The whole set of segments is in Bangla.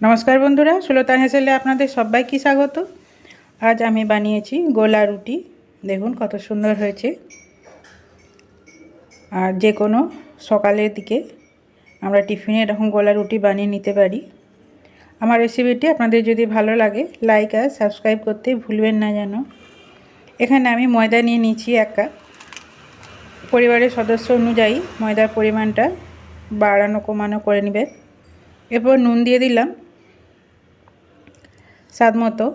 নমস্কার বন্ধুরা সুলতান হেসেলে আপনাদের সবাইকে স্বাগত। আজ আমি বানিয়েছি গোলা রুটি। দেখুন কত সুন্দর হয়েছে। আর যে কোনো সকালের দিকে আমরা টিফিনে এরকম গোলা রুটি বানিয়ে নিতে পারি। আমার রেসিপিটি আপনাদের যদি ভালো লাগে লাইক আর সাবস্ক্রাইব করতে ভুলবেন না যেন। এখানে আমি ময়দা নিয়ে নিচ্ছি এক কাপ। পরিবারের সদস্য অনুযায়ী ময়দার পরিমাণটা বাড়ানো, কমানো করে নেবেন। এরপর নুন দিয়ে দিলাম। স্বাদ মতো।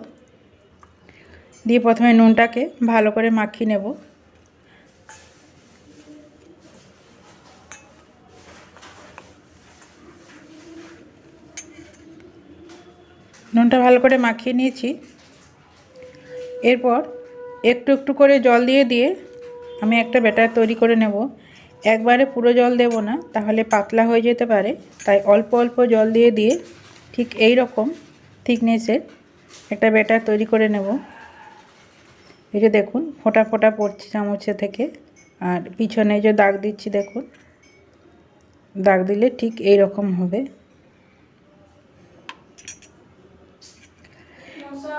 দিয়ে প্রথমে নুনটাকে ভালো করে মাখিয়ে নেব। নুনটা ভালো করে মাখিয়ে নিয়েছি। এরপর একটু একটু করে জল দিয়ে দিয়ে আমি একটা ব্যাটার তৈরি করে নেব। একবারে পুরো জল দেব না, তাহলে পাতলা হয়ে যেতে পারে। তাই অল্প অল্প জল দিয়ে দিয়ে ঠিক এই রকম থিকনেসের একটা ব্যাটার তৈরি করে নেব। এই যে দেখুন, ফোটা ফোটা পড়ছে চামচে থেকে। আর পিছনে যে দাগ দিচ্ছি, দেখুন, দাগ দিলে ঠিক এই রকম হবে।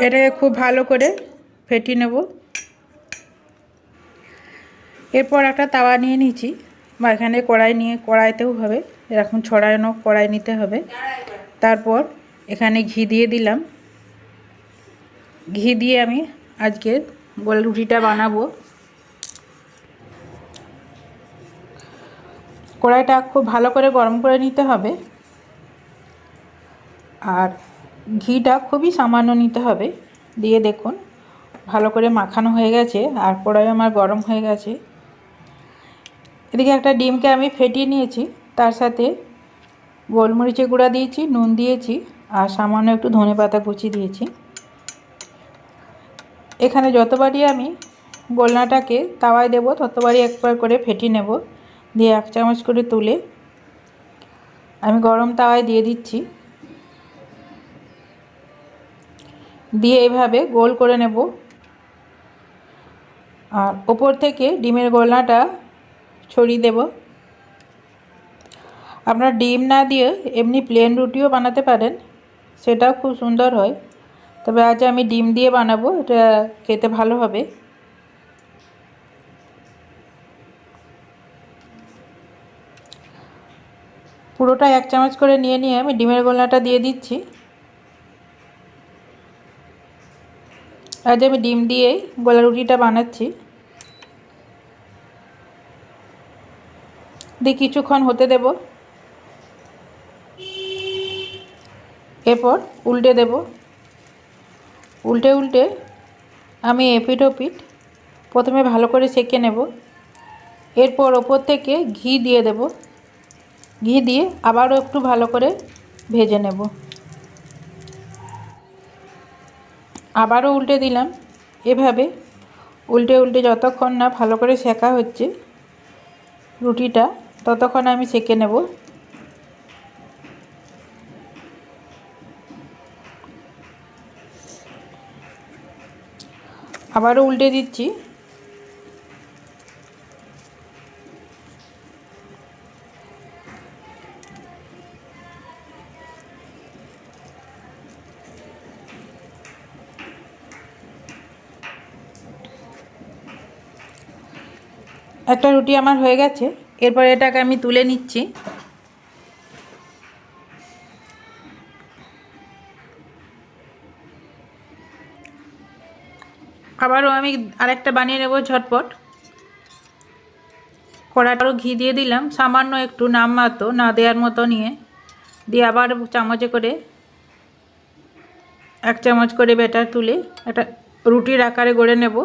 এটাকে খুব ভালো করে ফেটিয়ে নেব। এরপর একটা তাওয়া নিয়ে নিয়েছি, বা এখানে কড়াই নিয়ে, কড়াইতেও হবে। এরকম ছড়ানো কড়াই নিতে হবে। তারপর এখানে ঘি দিয়ে দিলাম। ঘি দিয়ে আমি আজকে গোল রুটিটা বানাবো। কড়াইটা খুব ভালো করে গরম করে নিতে হবে। আর ঘিটা খুবই সামান্য নিতে হবে। দিয়ে দেখুন, ভালো করে মাখানো হয়ে গেছে, আর কড়াই আমার গরম হয়ে গেছে। এদিকে একটা ডিমকে আমি ফেটিয়ে নিয়েছি, তার সাথে গোলমরিচের গুঁড়া দিয়েছি, নুন দিয়েছি, আর সামান্য একটু ধনে পাতা কুচি দিয়েছি। এখানে যতবারই আমি গোলনাটাকে তাওয়ায় দেবো, ততবারই একবার করে ফেটিয়ে নেব। দিয়ে এক চামচ করে তুলে আমি গরম তাওয়ায় দিয়ে দিচ্ছি। দিয়ে এইভাবে গোল করে নেব। আর ওপর থেকে ডিমের গোলনাটা ছড়িয়ে দেব। আপনারা ডিম না দিয়ে এমনি প্লেন রুটিও বানাতে পারেন, সেটাও খুব সুন্দর হয়। তবে আজ আমি ডিম দিয়ে বানাবো, এটা খেতে ভালো হবে। পুরোটা এক চামচ করে নিয়ে নিয়ে আমি ডিমের গোলনাটা দিয়ে দিচ্ছি। আজ আমি ডিম দিয়ে গোলা রুটিটা বানাচ্ছি। দিয়ে কিছুক্ষণ হতে দেব। এরপর উল্টে দেব। উল্টে উল্টে আমি এপিট ওপিট প্রথমে ভালো করে সেঁকে নেব। এরপর ওপর থেকে ঘি দিয়ে দেব। ঘি দিয়ে আবারও একটু ভালো করে ভেজে নেব। আবারও উল্টে দিলাম। এভাবে উল্টে উল্টে যতক্ষণ না ভালো করে সেঁকা হচ্ছে রুটিটা, ততক্ষণ আমি সেঁকে নেব। আবারও উল্টে দিচ্ছি। একটা রুটি আমার হয়ে গেছে। এরপর এটাকে আমি তুলে নিচ্ছি। আবারও আমি আরেকটা বানিয়ে নেব ঝটপট। কড়াটারও ঘি দিয়ে দিলাম, সামান্য একটু নাম নামমাত্র না দেওয়ার মতো নিয়ে। দিয়ে আবার চামচে করে, এক চামচ করে ব্যাটার তুলে একটা রুটির আকারে গড়ে নেব।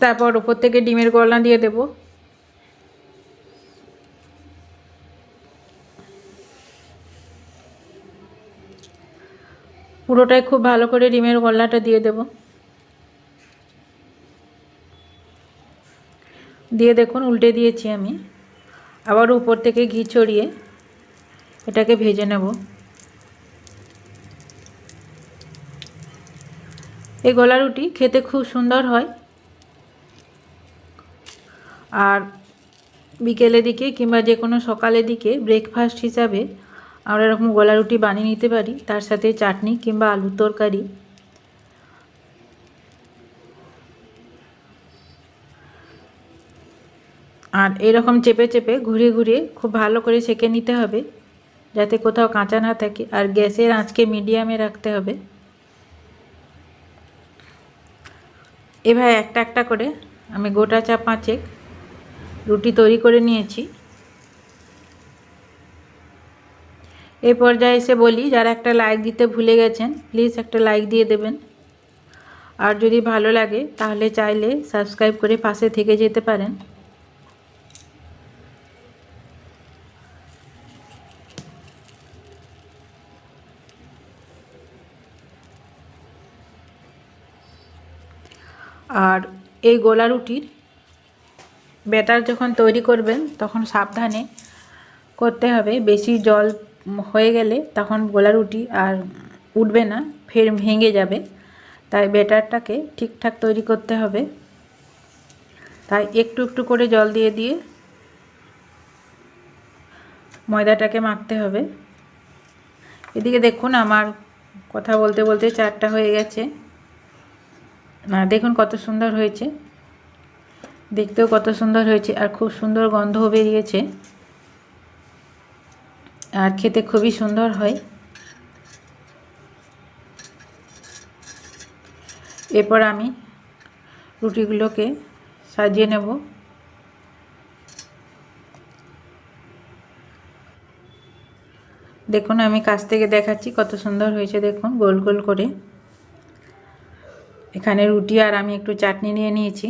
তারপর ওপর থেকে ডিমের গলনা দিয়ে দেব। পুরোটাই খুব ভালো করে ডিমের গলনাটা দিয়ে দেব। দিয়ে দেখুন, উল্টে দিয়েছি আমি। আবার উপর থেকে ঘি ছড়িয়ে এটাকে ভেজে নেব। এই গলা রুটি খেতে খুব সুন্দর হয়। আর বিকেলের দিকে কিংবা যে কোনো সকালের দিকে ব্রেকফাস্ট হিসাবে আমরা এরকম গোলা রুটি বানিয়ে নিতে পারি, তার সাথে চাটনি কিংবা আলুর তরকারি। আর এরকম চেপে চেপে ঘুরিয়ে ঘুরিয়ে খুব ভালো করে সেঁকে নিতে হবে, যাতে কোথাও কাঁচা না থাকে, আর গ্যাসের আঁচকে মিডিয়ামে রাখতে হবে। এভাবে একটা একটা করে আমি গোটা চা পাঁচেক রুটি তৈরি করে নিয়েছি। এই পর্যায়ে এসে বলি, যারা একটা লাইক দিতে ভুলে গেছেন প্লিজ একটা লাইক দিয়ে দেবেন। আর যদি ভালো লাগে, তাহলে চাইলে সাবস্ক্রাইব করে পাশে থেকে যেতে পারেন। আর এই গোলা রুটির ব্যাটার যখন তৈরি করবেন, তখন সাবধানে করতে হবে। বেশি জল হয়ে গেলে তখন গোলা রুটি আর উঠবে না, ফের ভেঙে যাবে। তাই ব্যাটারটাকে ঠিকঠাক তৈরি করতে হবে। তাই একটু একটু করে জল দিয়ে দিয়ে ময়দাটাকে মাখতে হবে। এদিকে দেখুন আমার কথা বলতে বলতে চারটা হয়ে গেছে। না, দেখুন কত সুন্দর হয়েছে। দেখতেও কত সুন্দর হয়েছে আর খুব সুন্দর গন্ধও বেরিয়েছে। আর খেতে খুবই সুন্দর হয়। এরপর আমি রুটিগুলোকে সাজিয়ে নেব। দেখুন, আমি কাছ থেকে দেখাচ্ছি কত সুন্দর হয়েছে, দেখুন, গোল গোল করে। এখানে রুটি আর আমি একটু চাটনি নিয়ে নিয়েছি।